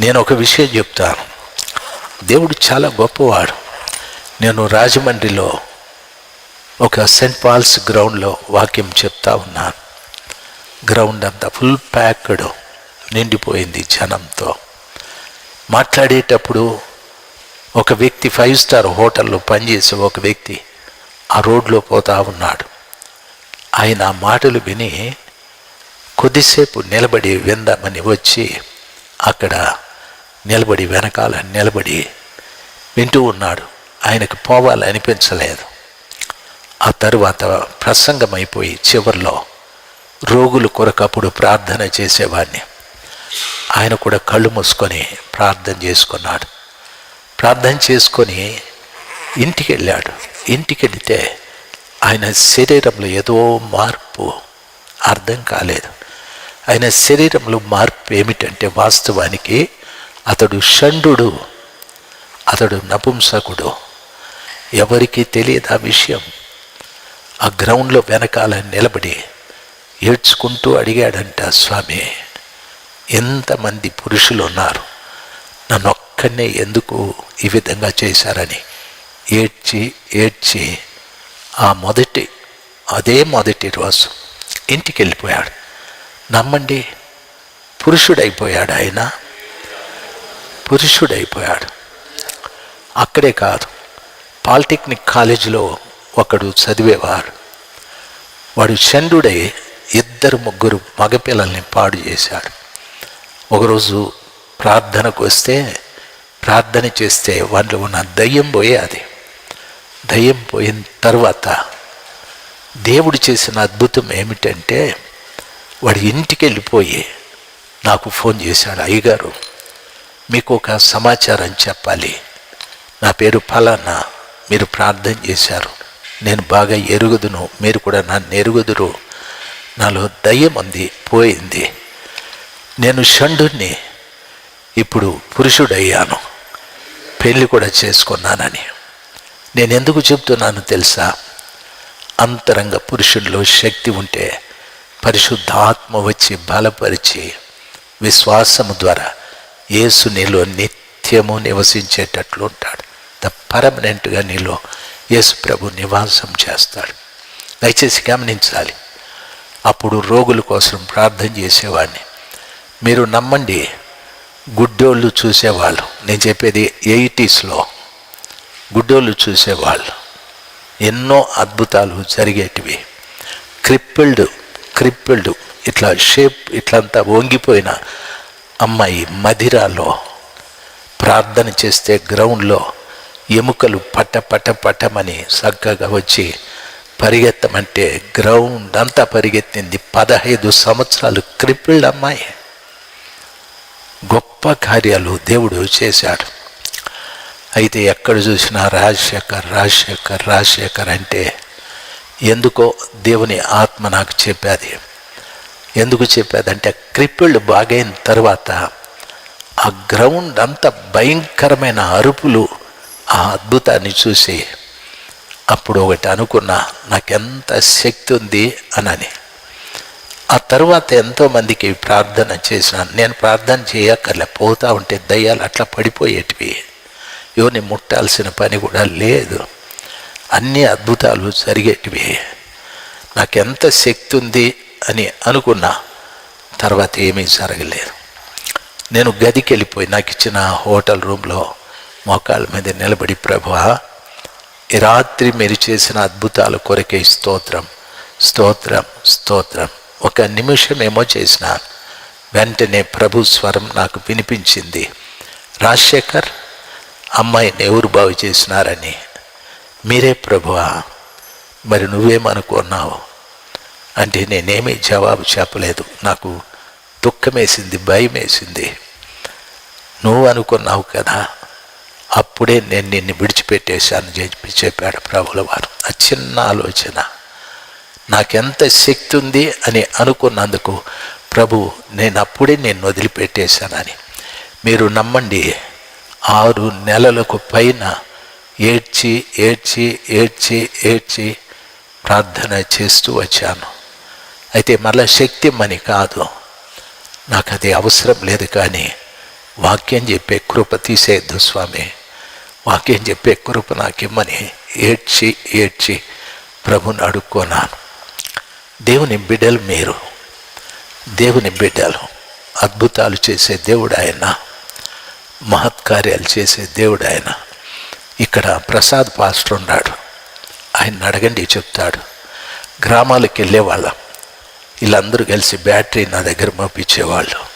నేను ఒక విషయం చెప్తాను. దేవుడు చాలా గొప్పవాడు. నేను రాజమండ్రిలో ఒక సెంట్ పాల్స్ గ్రౌండ్లో వాక్యం చెప్తా ఉన్నాను. గ్రౌండ్ అంతా ఫుల్ ప్యాక్డ్ నిండిపోయింది జనంతో. మాట్లాడేటప్పుడు ఒక వ్యక్తి ఫైవ్ స్టార్ హోటల్లో పనిచేసే ఒక వ్యక్తి ఆ రోడ్లో పోతా ఉన్నాడు. ఆయన ఆ మాటలు విని కొద్దిసేపు నిలబడి విందామని వచ్చి అక్కడ నిలబడి వెనకాల నిలబడి వింటూ ఉన్నాడు. ఆయనకు పోవాలనిపించలేదు ఆ తరువాత ప్రసంగం అయిపోయి చివరిలో రోగులు కొరకప్పుడు ప్రార్థన చేసేవాడిని ఆయన కూడా కళ్ళు మూసుకొని ప్రార్థన చేసుకున్నాడు. ప్రార్థన చేసుకొని ఇంటికి వెళ్ళాడు. ఇంటికి వెళితే ఆయన శరీరంలో ఏదో మార్పు అర్థం కాలేదు. ఆయన శరీరంలో మార్పు ఏమిటంటే వాస్తవానికి అతడు షండు అతడు నపుంసకుడు. ఎవరికీ తెలియదు ఆ విషయం. ఆ గ్రౌండ్లో వెనకాల నిలబడి ఏడ్చుకుంటూ అడిగాడంట స్వామి ఎంతమంది పురుషులు ఉన్నారు? నన్ను ఒక్కనే ఎందుకు ఈ విధంగా చేశారని? ఏడ్చి ఏడ్చి ఆ మొదటి అదే మొదటి రోజు ఇంటికి వెళ్ళిపోయాడు నమ్మండి పురుషుడైపోయాడు ఆయన. పురుషుడైపోయాడు. అక్కడే కాదు పాలిటెక్నిక్ కాలేజీలో ఒకడు చదివేవాడు వాడు చంద్రుడై ఇద్దరు ముగ్గురు మగపిల్లల్ని పాడు చేశాడు ఒకరోజు ప్రార్థనకు వస్తే ప్రార్థన చేస్తే వాళ్ళు ఉన్న దయ్యం పోయేది దయ్యం పోయిన తర్వాత దేవుడు చేసిన అద్భుతం ఏమిటంటే వాడి ఇంటికి వెళ్ళిపోయి నాకు ఫోన్ చేశాడు అయ్యగారు మీకు ఒక సమాచారం చెప్పాలి. నా పేరు ఫలానా. మీరు ప్రార్థన చేశారు. నేను బాగా ఎరుగుదును. మీరు కూడా నన్ను ఎరుగుదురు. నాలో దయ్యం ఉంది పోయింది. నేను షండుని ఇప్పుడు పురుషుడయ్యాను. పెళ్ళి కూడా చేసుకున్నానని. నేను ఎందుకు చెప్తున్నాను తెలుసా? అంతరంగ పురుషుల్లో శక్తి ఉంటే పరిశుద్ధాత్మ వచ్చి బలపరిచి విశ్వాసము ద్వారా యేసు నీలో నిత్యము నివసించేటట్లు ఉంటాడు. ద పర్మనెంట్గా నీలో యేసు ప్రభు నివాసం చేస్తాడు. దయచేసి గమనించాలి. అప్పుడు రోగుల కోసం ప్రార్థన చేసేవాడిని. మీరు నమ్మండి గుడ్డోళ్ళు చూసేవాళ్ళు. నేను చెప్పేది ఎయిటీస్లో గుడ్డోళ్ళు చూసేవాళ్ళు. ఎన్నో అద్భుతాలు జరిగేటివి. క్రిప్పిల్డ్ క్రిప్పిల్డ్ ఇట్లా షేప్ ఇట్లంతా వంగిపోయిన అమ్మాయి మదిరాలో ప్రార్థన చేస్తే గ్రౌండ్లో ఎముకలు పట్ట పట పటమని చక్కగా వచ్చి పరిగెత్తమంటే గ్రౌండ్ అంతా పరిగెత్తింది పదహైదు సంవత్సరాలు క్రిపిల్డ్ అమ్మాయి. గొప్ప కార్యాలు దేవుడు చేశాడు. అయితే ఎక్కడ చూసినా రాజశేఖర్ రాజశేఖర్ రాజశేఖర్ అంటే ఎందుకో దేవుని ఆత్మ నాకు చెప్పేది ఎందుకు చెప్పేదంటే క్రిపిల్డ్ బాగైన తర్వాత ఆ గ్రౌండ్ అంత భయంకరమైన అరుపులు ఆ అద్భుతాన్ని చూసి అప్పుడు ఒకటి అనుకున్నా నాకెంత శక్తి ఉంది అనని. ఆ తర్వాత ఎంతోమందికి ప్రార్థన చేసినాను నేను ప్రార్థన చేయక్కర్లే పోతా ఉంటే దయ్యాలు అట్లా పడిపోయేటివి. ఎవరిని ముట్టాల్సిన పని కూడా లేదు. అన్ని అద్భుతాలు జరిగేటివి. నాకెంత శక్తి ఉంది అని అనుకున్నా తర్వాత ఏమీ జరగలేదు. నేను గదికి వెళ్ళిపోయి నాకు ఇచ్చిన హోటల్ రూమ్లో మోకాళ్ళ మీద నిలబడి ప్రభువా ఈ రాత్రి మీరు చేసిన అద్భుతాల కొరకే స్తోత్రం స్తోత్రం స్తోత్రం. ఒక నిమిషం ఏమో చేసిన వెంటనే ప్రభు స్వరం నాకు వినిపించింది. రాజశేఖర్ అమ్మాయిని ఎవరు బాగు చేసినారని. మీరే ప్రభువా మరి నువ్వేమనుకున్నావు? అంటే నేనేమీ జవాబు చెప్పలేదు. నాకు దుఃఖమేసింది భయం వేసింది నువ్వు అనుకున్నావు కదా అప్పుడే నేను నిన్ను విడిచిపెట్టేశాను చెప్పి చెప్పాడు ప్రభుల వారు. ఆ చిన్న ఆలోచన. నాకెంత శక్తి ఉంది అని అనుకున్నందుకు ప్రభు నేను అప్పుడే నేను వదిలిపెట్టేశానని. మీరు నమ్మండి ఆరు నెలలకు పైన ఏడ్చి ఏడ్చి ఏడ్చి ఏడ్చి ప్రార్థన చేస్తూ వచ్చాను. అయితే మరలా శక్తి మని కాదు. నాకు అది అవసరం లేదు కానీ వాక్యం చెప్పే కృప తీసేయద్దు స్వామి. వాక్యం చెప్పే కృప నాకిమ్మని ఏడ్చి ఏడ్చి ప్రభుని అడుక్కున్నాను దేవుని బిడ్డలు మీరు. దేవుని బిడ్డలు. అద్భుతాలు చేసే దేవుడు ఆయన మహత్కార్యాలు చేసే దేవుడు ఆయన ఇక్కడ ప్రసాద్ పాస్టర్ ఉన్నాడు. ఆయన అడగండి చెప్తాడు. గ్రామాలకు వెళ్ళేవాళ్ళం వీళ్ళందరూ కలిసి బ్యాటరీ నా దగ్గర మోపించేవాళ్ళు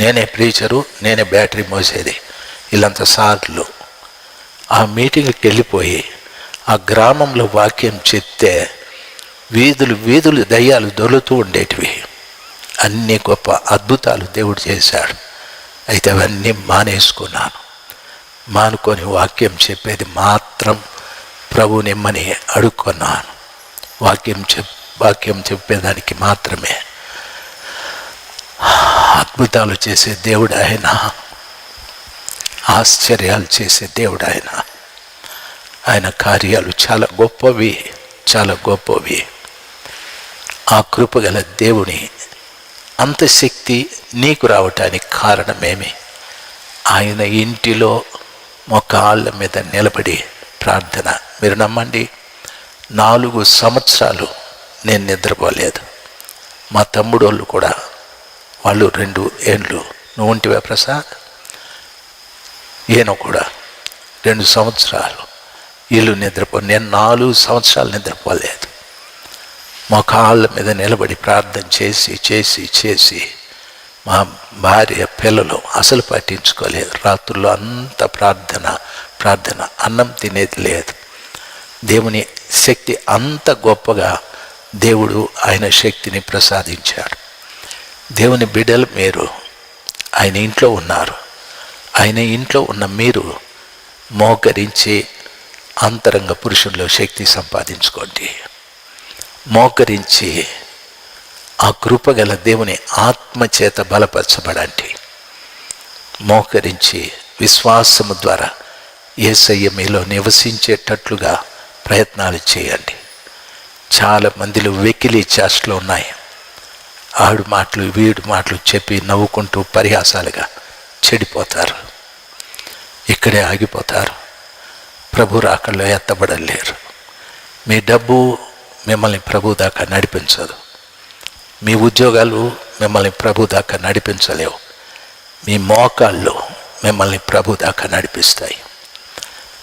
నేనే ప్రీచరు నేనే బ్యాటరీ మోసేది. వీళ్ళంతా సార్లు ఆ మీటింగ్కి వెళ్ళిపోయి ఆ గ్రామంలో వాక్యం చెప్తే వీధులు వీధులు దయ్యాలు దొరుకుతూ ఉండేటివి. అన్ని గొప్ప అద్భుతాలు దేవుడు చేశాడు. అయితే అవన్నీ మానేసుకున్నాను. మానుకొని వాక్యం చెప్పేది మాత్రం ప్రభు నిమ్మని అడుక్కున్నాను. వాక్యం చెప్ వాక్యం చెప్పేదానికి మాత్రమే. అద్భుతాలు చేసే దేవుడు ఆయన ఆశ్చర్యాలు చేసే దేవుడు ఆయన ఆయన కార్యాలు చాలా గొప్పవి చాలా గొప్పవి. ఆ కృపగల దేవుని అంత శక్తి నీకు రావటానికి కారణమేమి? ఆయన ఇంటిలో మొకాళ్ళ మీద నిలబడి ప్రార్థన. మీరు నమ్మండి నాలుగు సంవత్సరాలు నేను నిద్రపోలేదు. మా తమ్ముడు వాళ్ళు కూడా వాళ్ళు రెండు ఏండ్లు. నువ్వు ఉంటివా ప్రసాద్? ఈయన కూడా రెండు సంవత్సరాలు వీళ్ళు నిద్రపో నేను నాలుగు సంవత్సరాలు నిద్రపోలేదు. మా కాళ్ళ మీద నిలబడి ప్రార్థన చేసి చేసి చేసి మా భార్య పిల్లలు అసలు పట్టించుకోలేదు. రాత్రుల్లో అంత ప్రార్థన ప్రార్థన అన్నం తినేది లేదు. దేవుని శక్తి అంత గొప్పగా దేవుడు ఆయన శక్తిని ప్రసాదించాడు. దేవుని బిడ్డలు మీరు ఆయన ఇంట్లో ఉన్నారు. ఆయన ఇంట్లో ఉన్న మీరు మోకరించి అంతరంగ పురుషుల్లో శక్తి సంపాదించుకోండి. మోకరించి ఆ కృపగల దేవుని ఆత్మచేత బలపరచబడండి. మోకరించి విశ్వాసము ద్వారా ఏసయ్య మీలో నివసించేటట్లుగా ప్రయత్నాలు చేయండి. చాలా మందిలో వెకిలి చేష్టలు ఉన్నాయి. ఆడు మాటలు వీడు మాటలు చెప్పి నవ్వుకుంటూ పరిహాసాలుగా చెడిపోతారు. ఇక్కడే ఆగిపోతారు. ప్రభు రాకల్లో ఎత్తబడలేరు. మీ డబ్బు మిమ్మల్ని ప్రభు దాకా నడిపించదు. మీ ఉద్యోగాలు మిమ్మల్ని ప్రభు దాకా నడిపించలేవు. మీ మోకాళ్ళు మిమ్మల్ని ప్రభు దాకా నడిపిస్తాయి.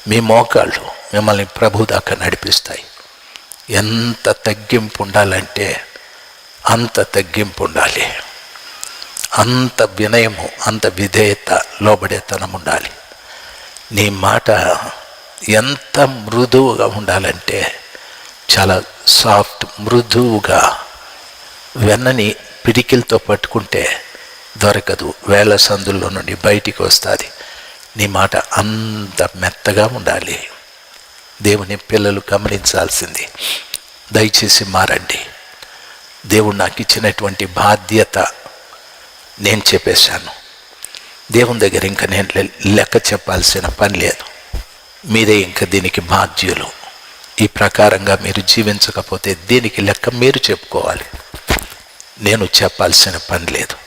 మీ మోకాళ్ళు మిమ్మల్ని ప్రభు దాకా నడిపిస్తాయి. ఎంత తగ్గింపు ఉండాలంటే అంత తగ్గింపు ఉండాలి. అంత వినయము అంత విధేయత లోబడేతనం ఉండాలి. నీ మాట ఎంత మృదువుగా ఉండాలంటే చాలా సాఫ్ట్ మృదువుగా వెన్నని పిడికిలతో పట్టుకుంటే దొరకదు. వేల సందుల్లో నుండి బయటికి వస్తుంది. నీ మాట అంత మెత్తగా ఉండాలి. దేవుని పిల్లలు గమనించాల్సింది. దయచేసి మారండి. దేవుడు నాకు ఇచ్చినటువంటి బాధ్యత నేను చెప్పేశాను. దేవుని దగ్గర ఇంకా నేను లెక్క చెప్పాల్సిన పని లేదు. మీరే ఇంకా దీనికి బాధ్యులు. ఈ ప్రకారంగా మీరు జీవించకపోతే దీనికి లెక్క మీరు చెప్పుకోవాలి. నేను చెప్పాల్సిన పని లేదు.